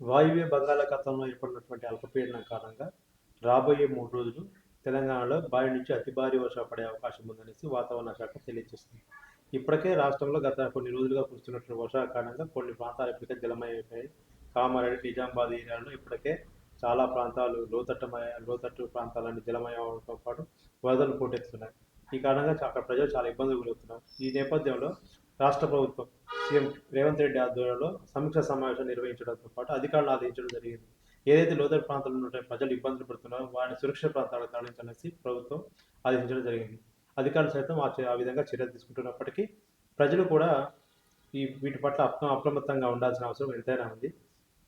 వాయువ్య బంగాళాఖాతంలో ఏర్పడినటువంటి అల్పపీడనం కారణంగా రాబోయే మూడు రోజులు తెలంగాణలో భారీ నుంచి అతి భారీ వర్షాలు పడే అవకాశం ఉందనేసి వాతావరణ శాఖ తెలియజేస్తుంది. ఇప్పటికే రాష్ట్రంలో గత కొన్ని రోజులుగా కురుస్తున్నటువంటి వర్షాల కారణంగా కొన్ని ప్రాంతాలు ఇప్పటికే జలమయమైపోయాయి. కామారెడ్డి నిజామాబాద్ ఏరియాలో ఇప్పటికే చాలా ప్రాంతాలు లోతట్టమయ లోతట్టు ప్రాంతాలన్నీ జలమయంతో పాటు వరదలు పోటెత్తున్నాయి ఈ కారణంగా అక్కడ ప్రజలు చాలా ఇబ్బందులు గురవుతున్నారు. ఈ నేపథ్యంలో రాష్ట్ర ప్రభుత్వం సీఎం రేవంత్ రెడ్డి ఆధ్వర్యంలో సమీక్ష సమావేశం నిర్వహించడంతో పాటు అధికారులు ఆదేశించడం జరిగింది. ఏదైతే లోతట్టు ప్రాంతాల్లో ఉన్న ప్రజలు ఇబ్బందులు పడుతున్నారో వారిని సురక్షిత ప్రాంతాలకు తరలించాలనేసి ప్రభుత్వం ఆదేశించడం జరిగింది. అధికారులు సైతం ఆ ఆ విధంగా చర్యలు తీసుకుంటున్నప్పటికీ ప్రజలు కూడా ఈ వీటి పట్ల అప్ర అప్రమత్తంగా ఉండాల్సిన అవసరం ఎంతైనా ఉంది.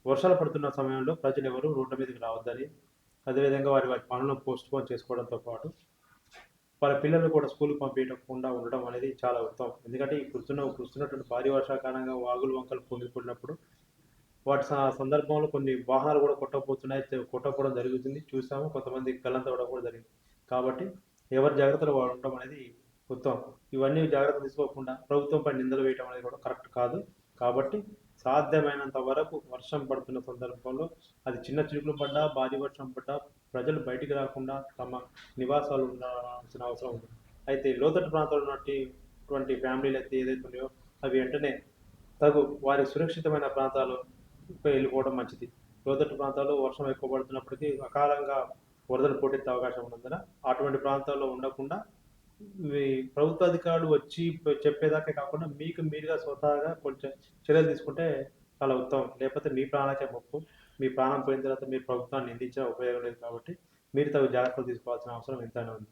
వర్షాలు పడుతున్న సమయంలో ప్రజలు ఎవరు రోడ్ల మీదకి రావద్దని అదేవిధంగా వారి వారి పనులను పోస్ట్ పోన్ చేసుకోవడంతో పాటు వాళ్ళ పిల్లలు కూడా స్కూల్కి పంపించకుండా ఉండడం అనేది చాలా ఉత్తమం. ఎందుకంటే ఈ కురుస్తున్న కురుస్తున్నటువంటి భారీ వర్షాల కారణంగా వాగులు వంకలు పొంగిపడినప్పుడు వాటి సందర్భంలో కొన్ని వాహనాలు కూడా కొట్టకపోతున్నాయి కొట్టకపోవడం జరుగుతుంది. చూసాము కొంతమంది గల్లంత అవడం కూడా జరిగింది. కాబట్టి ఎవరి జాగ్రత్తలు వాడు ఉండడం అనేది ఉత్తమం. ఇవన్నీ జాగ్రత్తలు తీసుకోకుండా ప్రభుత్వంపై నిందలు వేయడం అనేది కూడా కరెక్ట్ కాదు. కాబట్టి సాధ్యమైనంత వరకు వర్షం పడుతున్న సందర్భంలో అది చిన్న చిరుకులు పడ్డా భారీ వర్షం పడ్డా ప్రజలు బయటికి రాకుండా తమ నివాసాలు ఉండాల్సిన అవసరం ఉంది. అయితే లోతట్టు ప్రాంతాల్లో ఉన్నటువంటి ఫ్యామిలీలు అయితే ఏదైతే ఉన్నాయో అవి వెంటనే తగు వారి సురక్షితమైన ప్రాంతాలు వెళ్ళిపోవడం మంచిది. లోతట్టు ప్రాంతాల్లో వర్షం ఎక్కువ పడుతున్నప్పటికీ అకాలంగా వరదలు పోటెత్తే అవకాశం ఉన్నందున అటువంటి ప్రాంతాల్లో ఉండకుండా ప్రభుత్వ అధికారులు వచ్చి చెప్పేదాకే కాకుండా మీకు మీరుగా స్వతహాగా కొంచెం చర్యలు తీసుకుంటే చాలా ఉత్తమం. లేకపోతే మీ ప్రాణాలకే ముప్పు. మీ ప్రాణం పోయిన తర్వాత మీరు ప్రభుత్వాన్ని నిందించిన ఉపయోగం లేదు కాబట్టి మీరు తగు జాగ్రత్తలు తీసుకోవాల్సిన అవసరం ఎంతైనా ఉంది.